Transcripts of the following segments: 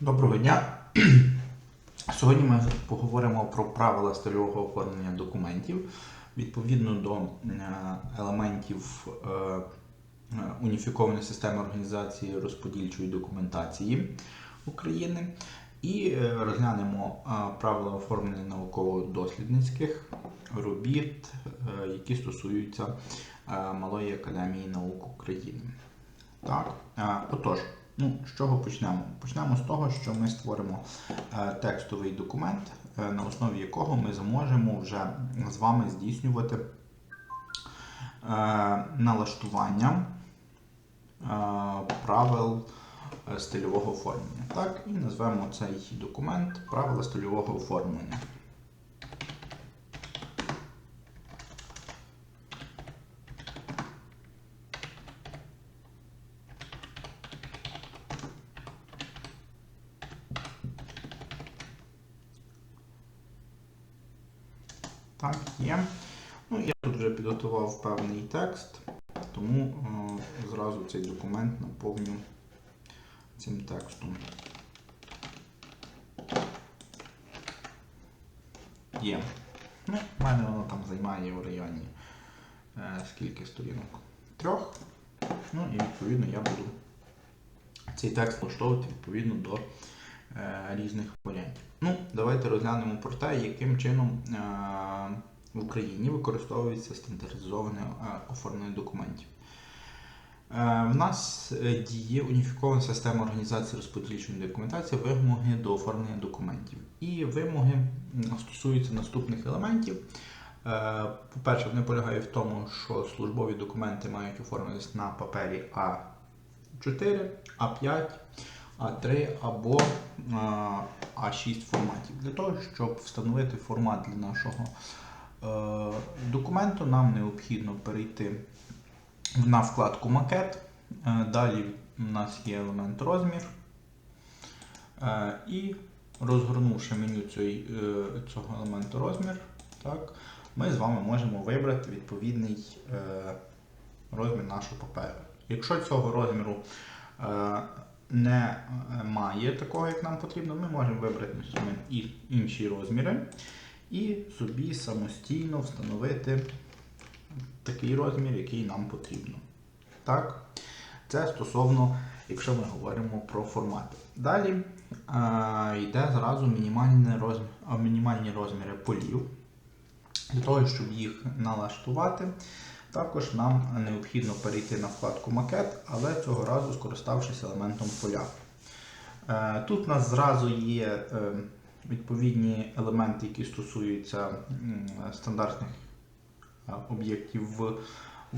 Доброго дня. Сьогодні ми поговоримо про правила стильового оформлення документів відповідно до е, елементів е, е, уніфікованої системи організації розподільчої документації України. І розглянемо правила оформлення науково-дослідницьких робіт, які стосуються Малої академії наук України. Так, отож, ну, з чого почнемо? Почнемо з того, що ми створимо е, текстовий документ, е, на основі якого ми зможемо вже з вами здійснювати е, налаштування правил стильового оформлення. Так, і назвемо цей документ правила стильового оформлення. Так, є. Ну, я тут вже підготував певний текст, тому е, зразу цей документ наповню цим текстом. Є. Ну, в мене воно там займає в районі е, скільки сторінок? Трьох. Ну і відповідно я буду цей текст влаштовувати відповідно до е, різних варіантів. Ну, давайте розглянемо про те, яким чином е, в Україні використовується стандартизоване е, оформлення документів. Е, В нас е, діє уніфікована система організації розподільчої документації вимоги до оформлення документів. І вимоги стосуються наступних елементів. По-перше, вони полягають в тому, що службові документи мають оформитися на папері А4, А5, А3 або е, А6 форматів. Для того, щоб встановити формат для нашого документу, нам необхідно перейти на вкладку Макет. Е, Далі у нас є елемент розмір. Е, І розгорнувши меню е, цього елементу розмір, так, ми з вами можемо вибрати відповідний е, розмір нашого паперу. Якщо цього розміру е, не має такого, як нам потрібно, ми можемо вибрати і інші розміри і собі самостійно встановити такий розмір, який нам потрібно. Так? Це стосовно, якщо ми говоримо про формати. Далі е, йде зразу мінімальні, розмір, мінімальні розміри полів. Для того, щоб їх налаштувати, також нам необхідно перейти на вкладку макет, але цього разу скориставшись елементом поля. Е, Тут у нас зразу є е, відповідні елементи, які стосуються стандартних е, об'єктів в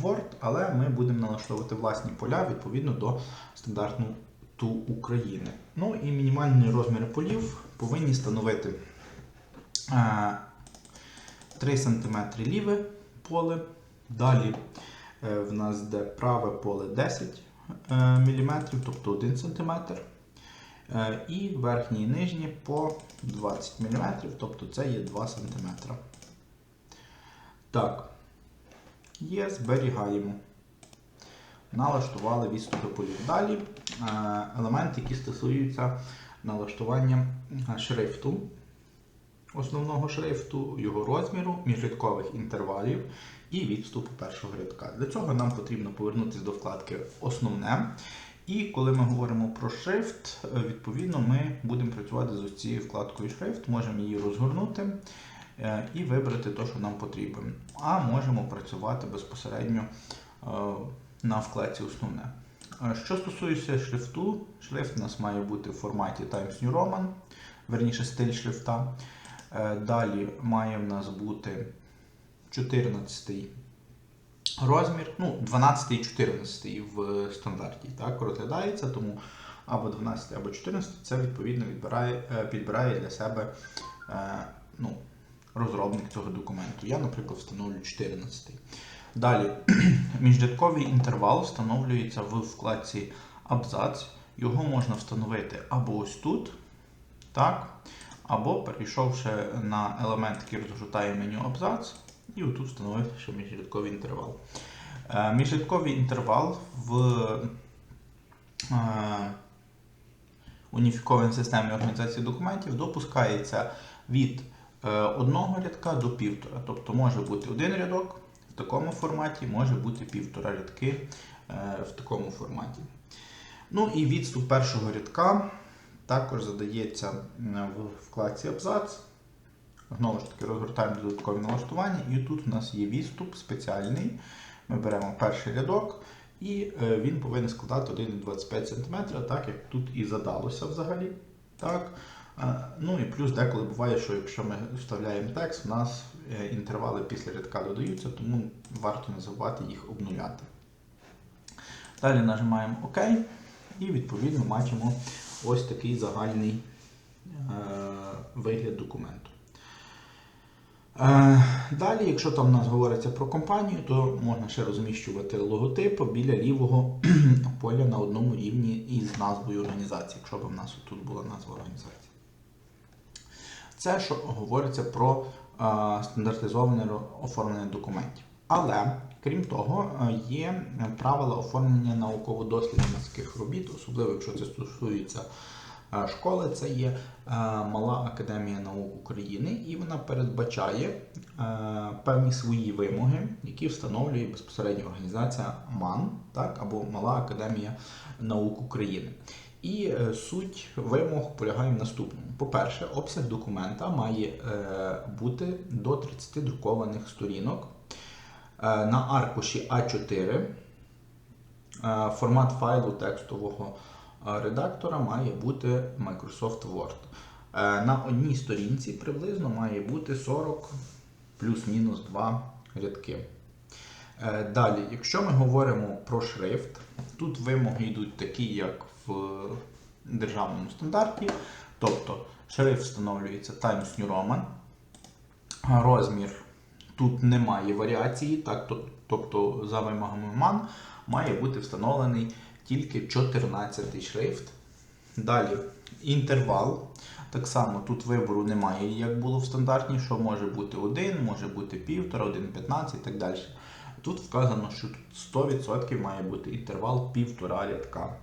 Word, але ми будемо налаштовувати власні поля відповідно до стандарту України. Ну і мінімальні розміри полів повинні становити е, 3 см ліве поле. Далі е, в нас йде праве поле 10 мм, тобто 1 см. Е, І верхнє і нижнє по 20 мм, тобто це є 2 см. Так. Є, зберігаємо. Налаштували відступи полів. Далі е, елементи, які стосуються налаштування е, шрифту, основного шрифту, його розміру, міжрядкових інтервалів і відступу першого рядка. Для цього нам потрібно повернутися до вкладки Основне. І коли ми говоримо про шрифт, е, відповідно ми будемо працювати з цією вкладкою шрифт, можемо її розгорнути е, і вибрати те, що нам потрібно. А можемо працювати безпосередньо е, на вкладці Основне. Що стосується шрифту, шрифт у нас має бути в форматі Times New Roman, верніше стиль шрифта. Далі має в нас бути 14 розмір, ну, 12 і 14 в стандарті так, розглядається, тому або 12, або 14 це відповідно відбирає, е, підбирає для себе е, ну, розробник цього документу. Я, наприклад, встановлю 14. Далі, міжрядковий інтервал встановлюється в вкладці Абзац. Його можна встановити або ось тут, так, або перейшовши на елемент, який розгортає меню Абзац, і отут встановити ще міжрядковий інтервал. Е, Міжрядковий інтервал в е, уніфікованій системі організації документів допускається від е, одного рядка до півтора. Тобто може бути один рядок в такому форматі, може бути півтора рядки в такому форматі. Ну і відступ першого рядка також задається в вкладці абзац. Знову ж таки, розгортаємо додаткові налаштування, і тут у нас є відступ спеціальний. Ми беремо перший рядок, і е, він повинен складати 1,25 см, так як тут і задалося взагалі. Так. Е, Ну і плюс деколи буває, що якщо ми вставляємо текст, у нас е, інтервали після рядка додаються, тому варто не забувати їх обнуляти. Далі нажимаємо ОК і відповідно бачимо ось такий загальний вигляд документу. Е, Далі, якщо там у нас говориться про компанію, то можна ще розміщувати логотип біля лівого поля на одному рівні із назвою організації, якщо б у нас тут була назва організації. Це що говориться про е, стандартизоване оформлення документів. Але, крім того, е, є правила оформлення науково-дослідницьких робіт, особливо якщо це стосується школи, це є е, Мала Академія наук України, і вона передбачає е, певні свої вимоги, які встановлює безпосередньо організація МАН, так, або Мала Академія наук України. І е, суть вимог полягає в наступному. По-перше, обсяг документа має бути до 30 друкованих сторінок на аркуші А4. Е, формат файлу текстового редактора має бути Microsoft Word. Е, на одній сторінці приблизно має бути 40 плюс-мінус 2 рядки. Е, Далі, якщо ми говоримо про шрифт, тут вимоги йдуть такі, як в державному стандарті. Тобто шрифт встановлюється Times New Roman. Розмір тут немає варіації, так, тобто за вимогами MAN має бути встановлений тільки 14 шрифт. Далі інтервал. Так само тут вибору немає, як було в стандартній, що може бути 1, може бути 1,5, 1,15 і так далі. Тут вказано, що тут 100% має бути інтервал півтора рядка.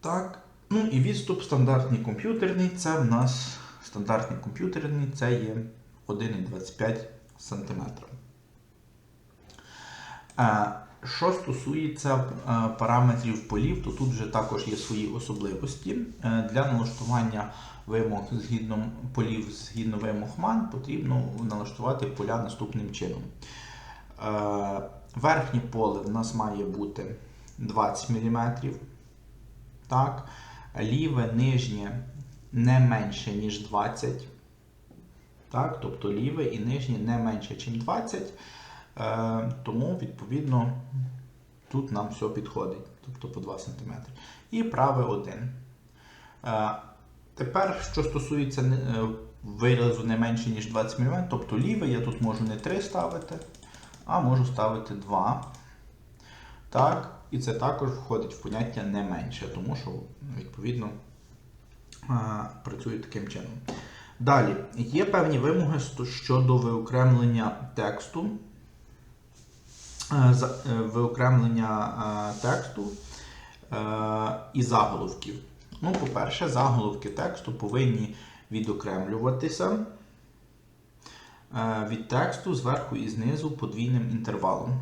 Так. Ну і відступ стандартний комп'ютерний. Це в нас стандартний комп'ютерний, це є 1,25 см. Що стосується е, параметрів полів, то тут вже також є свої особливості. Е, Для налаштування вимог згідно полів згідно вимог MAN потрібно налаштувати поля наступним чином. Е, Верхнє поле в нас має бути 20 мм. Так. Ліве нижнє не менше, ніж 20. Так, тобто ліве і нижнє не менше, ніж 20. Е, тому, відповідно, тут нам все підходить, тобто по 2 см. І праве 1. Е, тепер, що стосується е, виразу не менше, ніж 20 мм, тобто ліве я тут можу не 3 ставити, а можу ставити 2. Так, і це також входить в поняття не менше, тому що, відповідно, працює таким чином. Далі, є певні вимоги щодо виокремлення тексту, виокремлення е, тексту е, і заголовків. Ну, по-перше, заголовки тексту повинні відокремлюватися е, від тексту зверху і знизу подвійним інтервалом.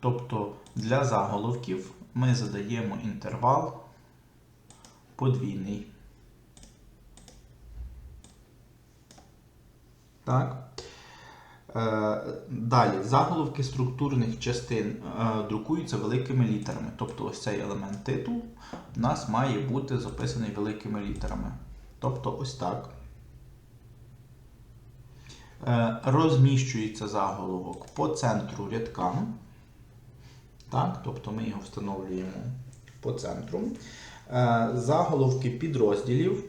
Тобто для заголовків ми задаємо інтервал подвійний. Так. Е, Далі, заголовки структурних частин е, друкуються великими літерами. Тобто ось цей елемент титул у нас має бути записаний великими літерами. Тобто ось так. Е, Розміщується заголовок по центру рядка. Так, тобто ми його встановлюємо по центру. Заголовки підрозділів.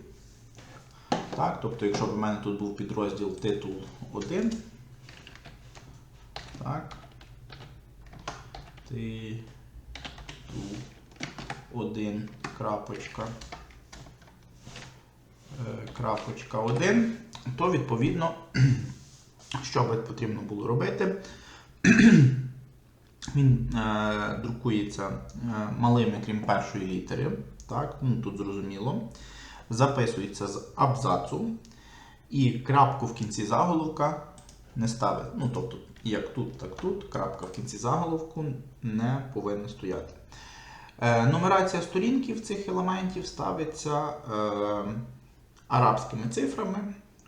Так, тобто, якщо б у мене тут був підрозділ титул 1. Так. Титул 1. Крапочка. е, Крапочка 1, то відповідно, що би потрібно було робити, він е, друкується е, малими, крім першої літери. Так, ну тут зрозуміло. Записується з абзацу. І крапку в кінці заголовка не ставить. Ну, тобто, як тут, так тут, крапка в кінці заголовку не повинна стояти. Е, нумерація сторінків цих елементів ставиться е, арабськими цифрами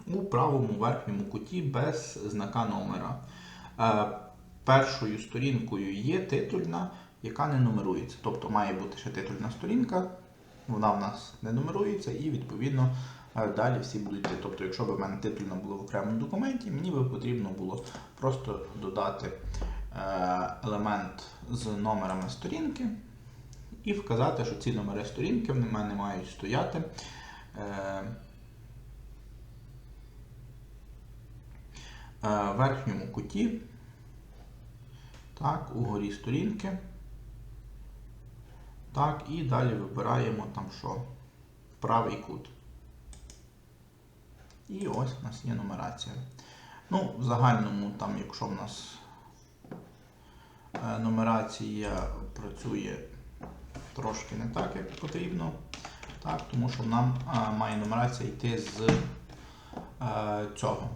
у правому верхньому куті без знака номера. Е, першою сторінкою є титульна, яка не нумерується. Тобто має бути ще титульна сторінка, вона в нас не нумерується, і відповідно е, далі всі будуть. Тобто, якщо б в мене титульна була в окремому документі, мені би потрібно було просто додати е, елемент з номерами сторінки і вказати, що ці номери сторінки в мене мають стояти. е, е, в верхньому куті, так, угорі сторінки. Так, і далі вибираємо там що? Правий кут. І ось у нас є нумерація. Ну, в загальному, там, якщо в нас е, нумерація працює трошки не так, як потрібно, так, тому що нам е, має нумерація йти з е, цього.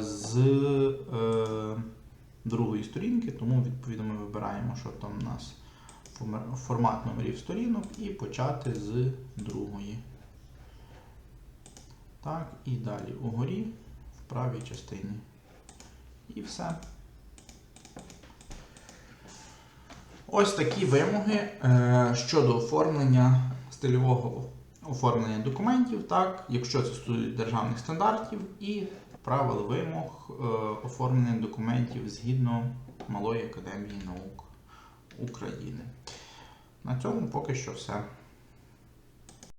З другої сторінки, тому відповідно ми вибираємо, що там у нас формат номерів сторінок і почати з другої. Так, і далі угорі в правій частині. І все. Ось такі вимоги е, щодо оформлення стильового оформлення документів, так, якщо це стосується державних стандартів і правил вимог е, оформлення документів згідно Малої академії наук України. На цьому поки що все.